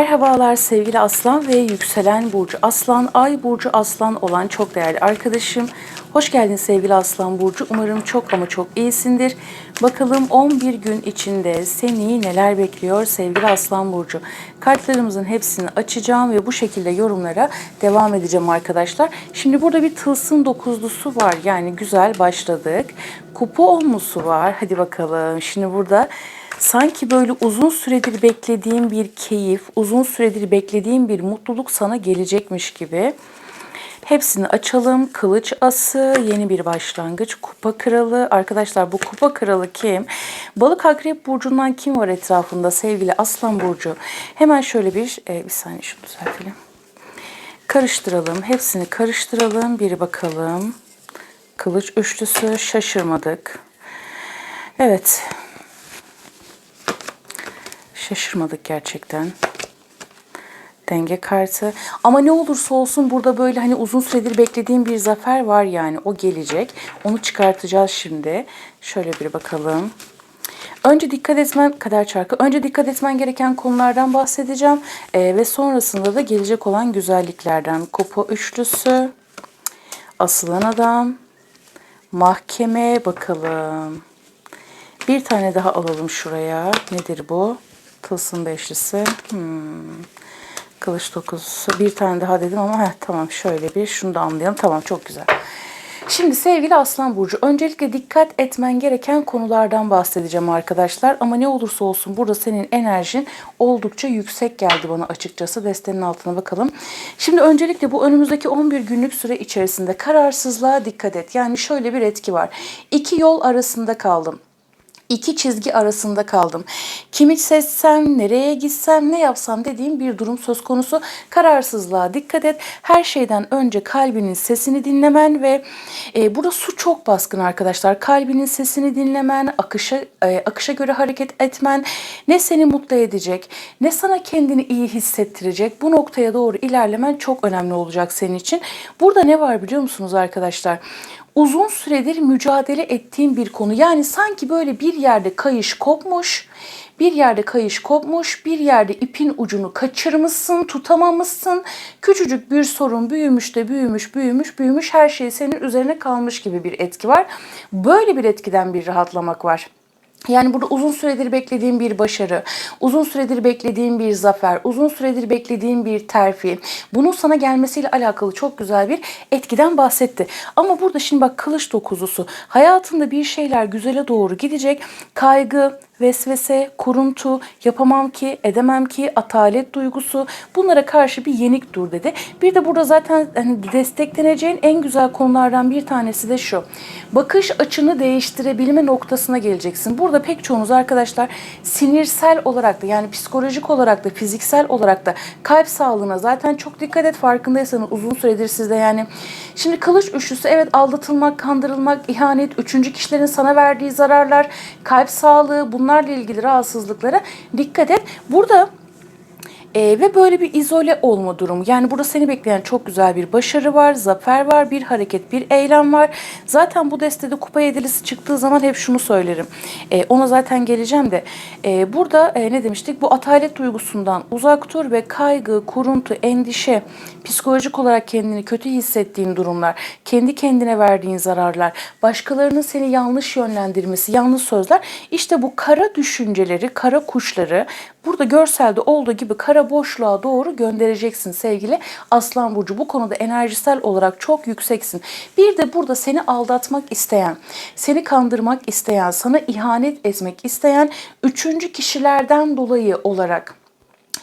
Merhabalar sevgili Aslan ve yükselen Burcu Aslan, Ay Burcu Aslan olan çok değerli arkadaşım. Hoş geldin sevgili Aslan Burcu. Umarım çok ama çok iyisindir. Bakalım 11 gün içinde seni neler bekliyor sevgili Aslan Burcu. Kartlarımızın hepsini açacağım ve bu şekilde yorumlara devam edeceğim arkadaşlar. Şimdi burada bir tılsım dokuzlusu var. Yani güzel başladık. Kupa olmusu var. Hadi bakalım. Şimdi burada Sanki böyle uzun süredir beklediğim bir keyif, uzun süredir beklediğim bir mutluluk sana gelecekmiş gibi. Hepsini açalım. Kılıç ası, yeni bir başlangıç, kupa kralı. Arkadaşlar bu kupa kralı kim? Balık akrep burcundan kim var etrafında sevgili aslan burcu? Hemen şöyle bir, e, bir saniye şunu düzeltelim. Karıştıralım. Hepsini karıştıralım. Bir bakalım. Kılıç üçlüsü şaşırmadık. Evet. Şaşırmadık gerçekten. Denge kartı. Ama ne olursa olsun burada böyle hani uzun süredir beklediğim bir zafer var yani. O gelecek. Onu çıkartacağız şimdi. Şöyle bir bakalım. Önce dikkat etmen kader çarkı. Önce dikkat etmen gereken konulardan bahsedeceğim. Ee, ve sonrasında da gelecek olan güzelliklerden. Kupa üçlüsü. Asılan adam. Mahkeme bakalım. Bir tane daha alalım şuraya. Nedir bu? Tılsım beşlisi. Hmm. Kılıç dokuzusu. Bir tane daha dedim ama heh, tamam şöyle bir. Şunu da anlayalım. Tamam çok güzel. Şimdi sevgili Aslan Burcu, öncelikle dikkat etmen gereken konulardan bahsedeceğim arkadaşlar. Ama ne olursa olsun burada senin enerjin oldukça yüksek geldi bana açıkçası. Destenin altına bakalım. Şimdi öncelikle bu önümüzdeki 11 günlük süre içerisinde kararsızlığa dikkat et. Yani şöyle bir etki var. İki yol arasında kaldım iki çizgi arasında kaldım. Kimi seçsem, nereye gitsem, ne yapsam dediğim bir durum söz konusu. Kararsızlığa dikkat et. Her şeyden önce kalbinin sesini dinlemen ve e, burada su çok baskın arkadaşlar. Kalbinin sesini dinlemen, akışa e, akışa göre hareket etmen ne seni mutlu edecek, ne sana kendini iyi hissettirecek. Bu noktaya doğru ilerlemen çok önemli olacak senin için. Burada ne var biliyor musunuz arkadaşlar? Uzun süredir mücadele ettiğim bir konu. Yani sanki böyle bir yerde kayış kopmuş, bir yerde kayış kopmuş, bir yerde ipin ucunu kaçırmışsın, tutamamışsın. Küçücük bir sorun büyümüş de büyümüş, büyümüş, büyümüş. Her şey senin üzerine kalmış gibi bir etki var. Böyle bir etkiden bir rahatlamak var. Yani burada uzun süredir beklediğim bir başarı, uzun süredir beklediğim bir zafer, uzun süredir beklediğim bir terfi. Bunun sana gelmesiyle alakalı çok güzel bir etkiden bahsetti. Ama burada şimdi bak kılıç dokuzusu. Hayatında bir şeyler güzele doğru gidecek. Kaygı, vesvese, kuruntu, yapamam ki, edemem ki, atalet duygusu bunlara karşı bir yenik dur dedi. Bir de burada zaten hani destekleneceğin en güzel konulardan bir tanesi de şu. Bakış açını değiştirebilme noktasına geleceksin. Burada pek çoğunuz arkadaşlar sinirsel olarak da yani psikolojik olarak da fiziksel olarak da kalp sağlığına zaten çok dikkat et farkındaysanız uzun süredir sizde yani. Şimdi kılıç üçlüsü evet aldatılmak, kandırılmak, ihanet, üçüncü kişilerin sana verdiği zararlar, kalp sağlığı bunlar bunlarla ilgili rahatsızlıklara dikkat et. Burada e, ve böyle bir izole olma durumu. Yani burada seni bekleyen çok güzel bir başarı var, zafer var, bir hareket, bir eylem var. Zaten bu destede kupa yedilisi çıktığı zaman hep şunu söylerim. E, ona zaten geleceğim de. E, burada e, ne demiştik? Bu atalet duygusundan uzak dur ve kaygı, kuruntu, endişe, psikolojik olarak kendini kötü hissettiğin durumlar, kendi kendine verdiğin zararlar, başkalarının seni yanlış yönlendirmesi, yanlış sözler. İşte bu kara düşünceleri, kara kuşları burada görselde olduğu gibi kara boşluğa doğru göndereceksin sevgili Aslan Burcu. Bu konuda enerjisel olarak çok yükseksin. Bir de burada seni aldatmak isteyen, seni kandırmak isteyen, sana ihanet etmek isteyen üçüncü kişilerden dolayı olarak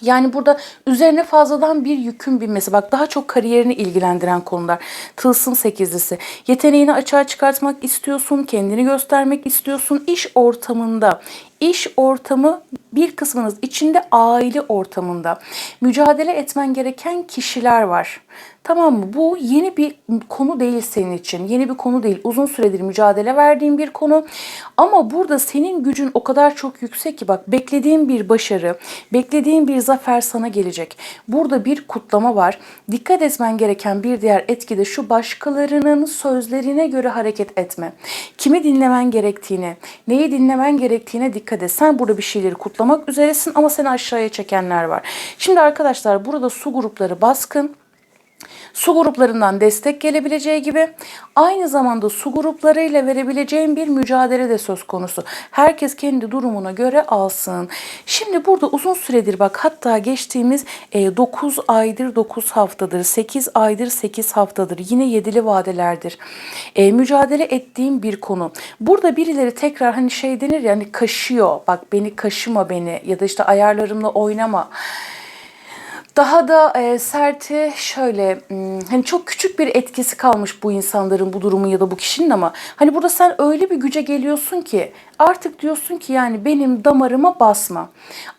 yani burada üzerine fazladan bir yükün binmesi. Bak daha çok kariyerini ilgilendiren konular. Tılsım sekizlisi. Yeteneğini açığa çıkartmak istiyorsun, kendini göstermek istiyorsun. iş ortamında, iş ortamı bir kısmınız içinde aile ortamında mücadele etmen gereken kişiler var. Tamam mı? Bu yeni bir konu değil senin için. Yeni bir konu değil. Uzun süredir mücadele verdiğin bir konu. Ama burada senin gücün o kadar çok yüksek ki bak beklediğin bir başarı, beklediğin bir zafer sana gelecek. Burada bir kutlama var. Dikkat etmen gereken bir diğer etki de şu başkalarının sözlerine göre hareket etme. Kimi dinlemen gerektiğine, neyi dinlemen gerektiğine dikkat dikkat et. Sen burada bir şeyleri kutlamak üzeresin ama seni aşağıya çekenler var. Şimdi arkadaşlar burada su grupları baskın. Su gruplarından destek gelebileceği gibi aynı zamanda su gruplarıyla verebileceğim bir mücadele de söz konusu. Herkes kendi durumuna göre alsın. Şimdi burada uzun süredir bak hatta geçtiğimiz 9 aydır 9 haftadır, 8 aydır 8 haftadır yine yedili vadelerdir. E, mücadele ettiğim bir konu. Burada birileri tekrar hani şey denir ya hani kaşıyor. Bak beni kaşıma beni ya da işte ayarlarımla oynama. Daha da e, serti şöyle hmm, hani çok küçük bir etkisi kalmış bu insanların bu durumun ya da bu kişinin ama hani burada sen öyle bir güce geliyorsun ki artık diyorsun ki yani benim damarıma basma.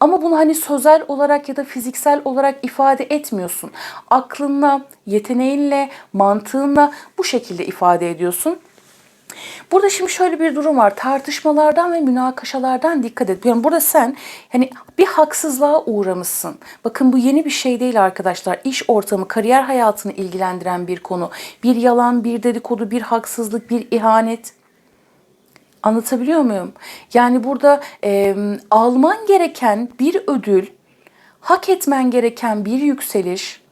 Ama bunu hani sözel olarak ya da fiziksel olarak ifade etmiyorsun. Aklınla, yeteneğinle, mantığınla bu şekilde ifade ediyorsun. Burada şimdi şöyle bir durum var. Tartışmalardan ve münakaşalardan dikkat et. Yani burada sen hani bir haksızlığa uğramışsın. Bakın bu yeni bir şey değil arkadaşlar. İş ortamı, kariyer hayatını ilgilendiren bir konu. Bir yalan, bir dedikodu, bir haksızlık, bir ihanet. Anlatabiliyor muyum? Yani burada e, alman gereken bir ödül, hak etmen gereken bir yükseliş,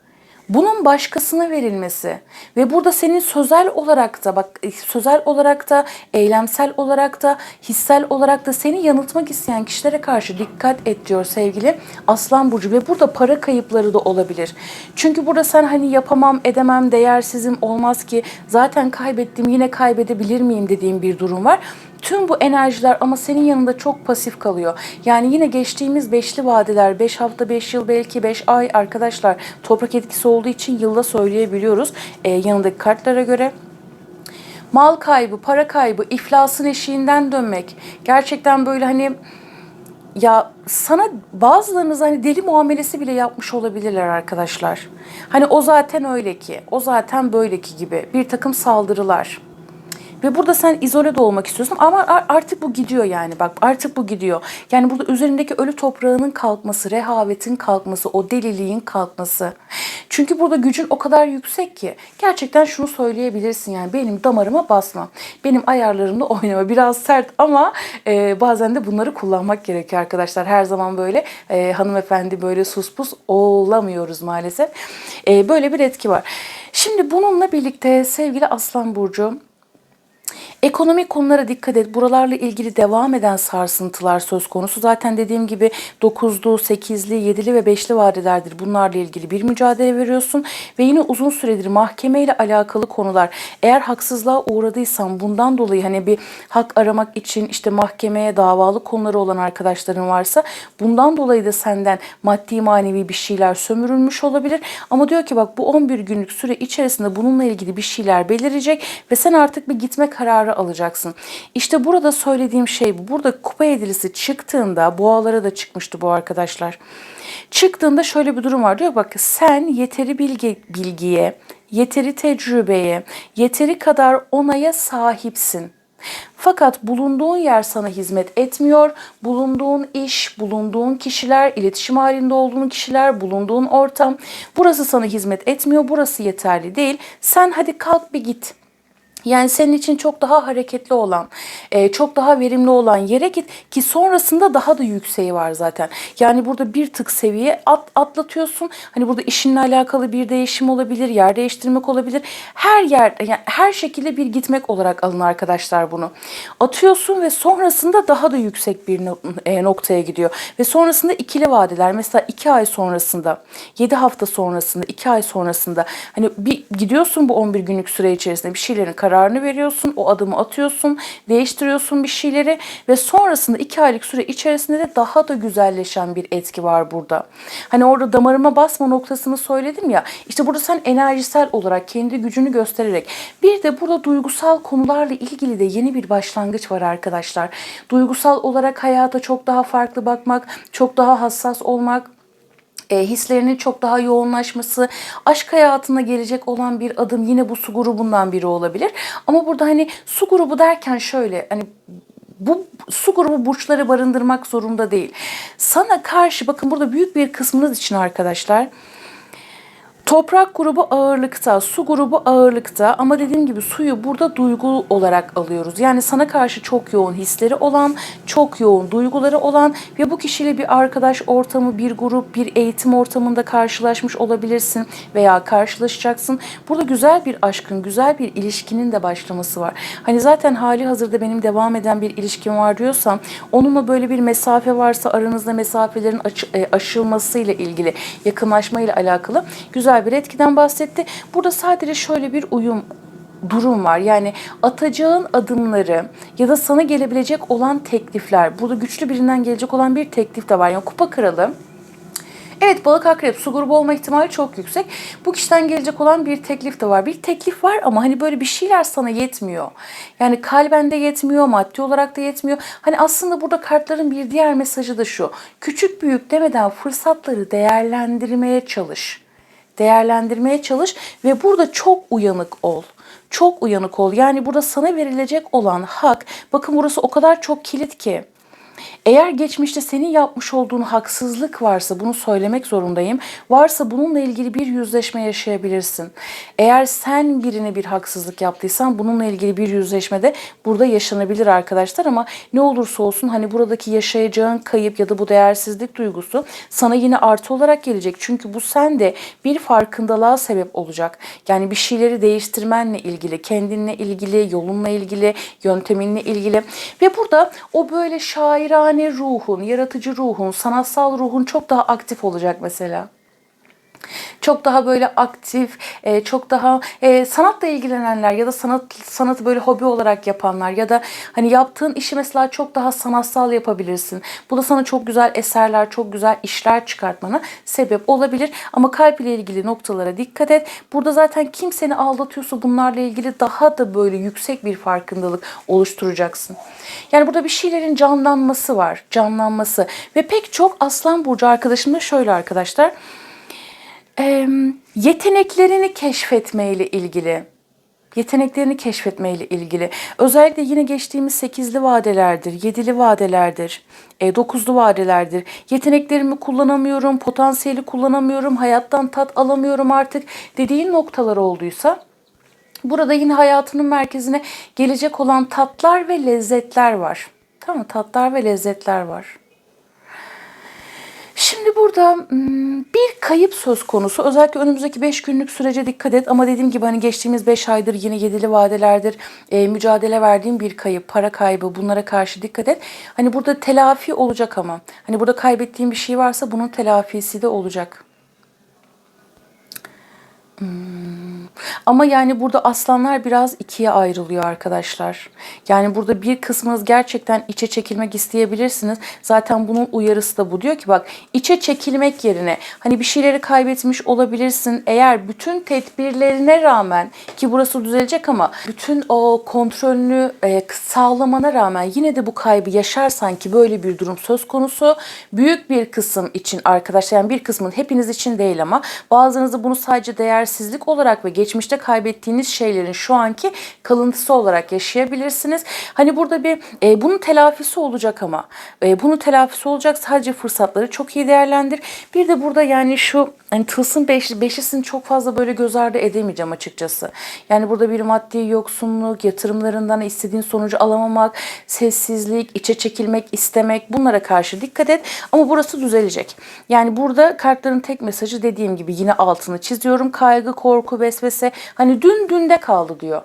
bunun başkasına verilmesi ve burada senin sözel olarak da bak sözel olarak da eylemsel olarak da hissel olarak da seni yanıltmak isteyen kişilere karşı dikkat et diyor sevgili Aslan Burcu ve burada para kayıpları da olabilir. Çünkü burada sen hani yapamam, edemem, değersizim olmaz ki zaten kaybettim yine kaybedebilir miyim dediğim bir durum var. Tüm bu enerjiler ama senin yanında çok pasif kalıyor. Yani yine geçtiğimiz beşli vadeler, 5 hafta, 5 yıl, belki 5 ay arkadaşlar toprak etkisi olduğu için yılda söyleyebiliyoruz e, yanındaki kartlara göre mal kaybı, para kaybı, iflasın eşiğinden dönmek. Gerçekten böyle hani ya sana bazılarınız hani deli muamelesi bile yapmış olabilirler arkadaşlar. Hani o zaten öyle ki, o zaten böyle ki gibi bir takım saldırılar. Ve burada sen izole de olmak istiyorsun ama artık bu gidiyor yani bak artık bu gidiyor. Yani burada üzerindeki ölü toprağının kalkması, rehavetin kalkması, o deliliğin kalkması. Çünkü burada gücün o kadar yüksek ki gerçekten şunu söyleyebilirsin yani benim damarıma basma. Benim ayarlarımda oynama. Biraz sert ama e, bazen de bunları kullanmak gerekiyor arkadaşlar. Her zaman böyle e, hanımefendi böyle sus pus olamıyoruz maalesef. E, böyle bir etki var. Şimdi bununla birlikte sevgili Aslan Burcu Ekonomik konulara dikkat et. Buralarla ilgili devam eden sarsıntılar söz konusu. Zaten dediğim gibi 9'lu, 8'li, 7'li ve 5'li vadelerdir. Bunlarla ilgili bir mücadele veriyorsun. Ve yine uzun süredir mahkeme ile alakalı konular. Eğer haksızlığa uğradıysan bundan dolayı hani bir hak aramak için işte mahkemeye davalı konuları olan arkadaşların varsa bundan dolayı da senden maddi manevi bir şeyler sömürülmüş olabilir. Ama diyor ki bak bu 11 günlük süre içerisinde bununla ilgili bir şeyler belirecek ve sen artık bir gitme kararı alacaksın. İşte burada söylediğim şey bu. Burada kupa edilisi çıktığında boğalara da çıkmıştı bu arkadaşlar. Çıktığında şöyle bir durum var diyor bak sen yeteri bilgi, bilgiye, yeteri tecrübeye, yeteri kadar onaya sahipsin. Fakat bulunduğun yer sana hizmet etmiyor. Bulunduğun iş, bulunduğun kişiler, iletişim halinde olduğun kişiler, bulunduğun ortam burası sana hizmet etmiyor. Burası yeterli değil. Sen hadi kalk bir git. Yani senin için çok daha hareketli olan, e, çok daha verimli olan yere git ki sonrasında daha da yükseği var zaten. Yani burada bir tık seviye at, atlatıyorsun. Hani burada işinle alakalı bir değişim olabilir, yer değiştirmek olabilir. Her yer, yani her şekilde bir gitmek olarak alın arkadaşlar bunu. Atıyorsun ve sonrasında daha da yüksek bir e, noktaya gidiyor. Ve sonrasında ikili vadeler mesela iki ay sonrasında, yedi hafta sonrasında, iki ay sonrasında hani bir gidiyorsun bu 11 günlük süre içerisinde bir şeylerin karar kararını veriyorsun, o adımı atıyorsun, değiştiriyorsun bir şeyleri ve sonrasında iki aylık süre içerisinde de daha da güzelleşen bir etki var burada. Hani orada damarıma basma noktasını söyledim ya, işte burada sen enerjisel olarak kendi gücünü göstererek bir de burada duygusal konularla ilgili de yeni bir başlangıç var arkadaşlar. Duygusal olarak hayata çok daha farklı bakmak, çok daha hassas olmak, e, hislerinin çok daha yoğunlaşması, aşk hayatına gelecek olan bir adım yine bu su grubundan biri olabilir. Ama burada hani su grubu derken şöyle hani bu su grubu burçları barındırmak zorunda değil. Sana karşı bakın burada büyük bir kısmınız için arkadaşlar Toprak grubu ağırlıkta, su grubu ağırlıkta ama dediğim gibi suyu burada duygu olarak alıyoruz. Yani sana karşı çok yoğun hisleri olan, çok yoğun duyguları olan ve bu kişiyle bir arkadaş ortamı, bir grup, bir eğitim ortamında karşılaşmış olabilirsin veya karşılaşacaksın. Burada güzel bir aşkın, güzel bir ilişkinin de başlaması var. Hani zaten hali hazırda benim devam eden bir ilişkim var diyorsam onunla böyle bir mesafe varsa aranızda mesafelerin e, aşılmasıyla ilgili, yakınlaşmayla alakalı güzel bir etkiden bahsetti. Burada sadece şöyle bir uyum durum var. Yani atacağın adımları ya da sana gelebilecek olan teklifler. Burada güçlü birinden gelecek olan bir teklif de var. Yani kupa kralı Evet balık akrep su grubu olma ihtimali çok yüksek. Bu kişiden gelecek olan bir teklif de var. Bir teklif var ama hani böyle bir şeyler sana yetmiyor. Yani kalben de yetmiyor, maddi olarak da yetmiyor. Hani aslında burada kartların bir diğer mesajı da şu. Küçük büyük demeden fırsatları değerlendirmeye çalış. Değerlendirmeye çalış ve burada çok uyanık ol. Çok uyanık ol. Yani burada sana verilecek olan hak, bakın burası o kadar çok kilit ki. Eğer geçmişte senin yapmış olduğun haksızlık varsa bunu söylemek zorundayım. Varsa bununla ilgili bir yüzleşme yaşayabilirsin. Eğer sen birine bir haksızlık yaptıysan bununla ilgili bir yüzleşme de burada yaşanabilir arkadaşlar ama ne olursa olsun hani buradaki yaşayacağın kayıp ya da bu değersizlik duygusu sana yine artı olarak gelecek. Çünkü bu sende bir farkındalığa sebep olacak. Yani bir şeyleri değiştirmenle ilgili, kendinle ilgili, yolunla ilgili, yönteminle ilgili ve burada o böyle şairane ruhun, yaratıcı ruhun, sanatsal ruhun çok daha aktif olacak mesela. Çok daha böyle aktif, e, çok daha e, sanatla ilgilenenler ya da sanat sanatı böyle hobi olarak yapanlar ya da hani yaptığın işi mesela çok daha sanatsal yapabilirsin. Bu da sana çok güzel eserler, çok güzel işler çıkartmana sebep olabilir. Ama kalp ile ilgili noktalara dikkat et. Burada zaten kim seni aldatıyorsa bunlarla ilgili daha da böyle yüksek bir farkındalık oluşturacaksın. Yani burada bir şeylerin canlanması var, canlanması ve pek çok Aslan Burcu arkadaşım da şöyle arkadaşlar e, yeteneklerini keşfetmeyle ilgili. Yeteneklerini keşfetmeyle ilgili. Özellikle yine geçtiğimiz sekizli vadelerdir, yedili vadelerdir, e, dokuzlu vadelerdir. Yeteneklerimi kullanamıyorum, potansiyeli kullanamıyorum, hayattan tat alamıyorum artık dediğin noktalar olduysa burada yine hayatının merkezine gelecek olan tatlar ve lezzetler var. Tamam? Tatlar ve lezzetler var. Şimdi burada hmm, bir kayıp söz konusu. Özellikle önümüzdeki 5 günlük sürece dikkat et. Ama dediğim gibi hani geçtiğimiz 5 aydır yine yedili vadelerdir. e, mücadele verdiğim bir kayıp, para kaybı bunlara karşı dikkat et. Hani burada telafi olacak ama. Hani burada kaybettiğim bir şey varsa bunun telafisi de olacak. Ama yani burada aslanlar biraz ikiye ayrılıyor arkadaşlar. Yani burada bir kısmınız gerçekten içe çekilmek isteyebilirsiniz. Zaten bunun uyarısı da bu. Diyor ki bak içe çekilmek yerine hani bir şeyleri kaybetmiş olabilirsin. Eğer bütün tedbirlerine rağmen ki burası düzelecek ama bütün o kontrolünü e, sağlamana rağmen yine de bu kaybı yaşarsan ki böyle bir durum söz konusu. Büyük bir kısım için arkadaşlar yani bir kısmın hepiniz için değil ama bazılarınızda bunu sadece değersizlik olarak ve geçmişte kaybettiğiniz şeylerin şu anki kalıntısı olarak yaşayabilirsiniz. Hani burada bir e, bunun telafisi olacak ama e, bunun telafisi olacak sadece fırsatları çok iyi değerlendir. Bir de burada yani şu hani tılsım beş, beşisini çok fazla böyle göz ardı edemeyeceğim açıkçası. Yani burada bir maddi yoksunluk, yatırımlarından istediğin sonucu alamamak, sessizlik, içe çekilmek istemek bunlara karşı dikkat et. Ama burası düzelecek. Yani burada kartların tek mesajı dediğim gibi yine altını çiziyorum. Kaygı, korku, vesvese hani dün dünde kaldı diyor.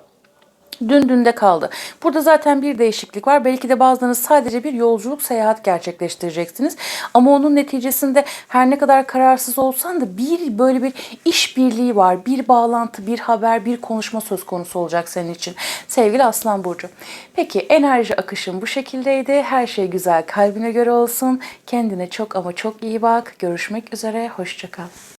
Dün dünde kaldı. Burada zaten bir değişiklik var. Belki de bazılarınız sadece bir yolculuk, seyahat gerçekleştireceksiniz. Ama onun neticesinde her ne kadar kararsız olsan da bir böyle bir işbirliği var. Bir bağlantı, bir haber, bir konuşma söz konusu olacak senin için. Sevgili Aslan Burcu. Peki enerji akışım bu şekildeydi. Her şey güzel kalbine göre olsun. Kendine çok ama çok iyi bak. Görüşmek üzere. Hoşçakal.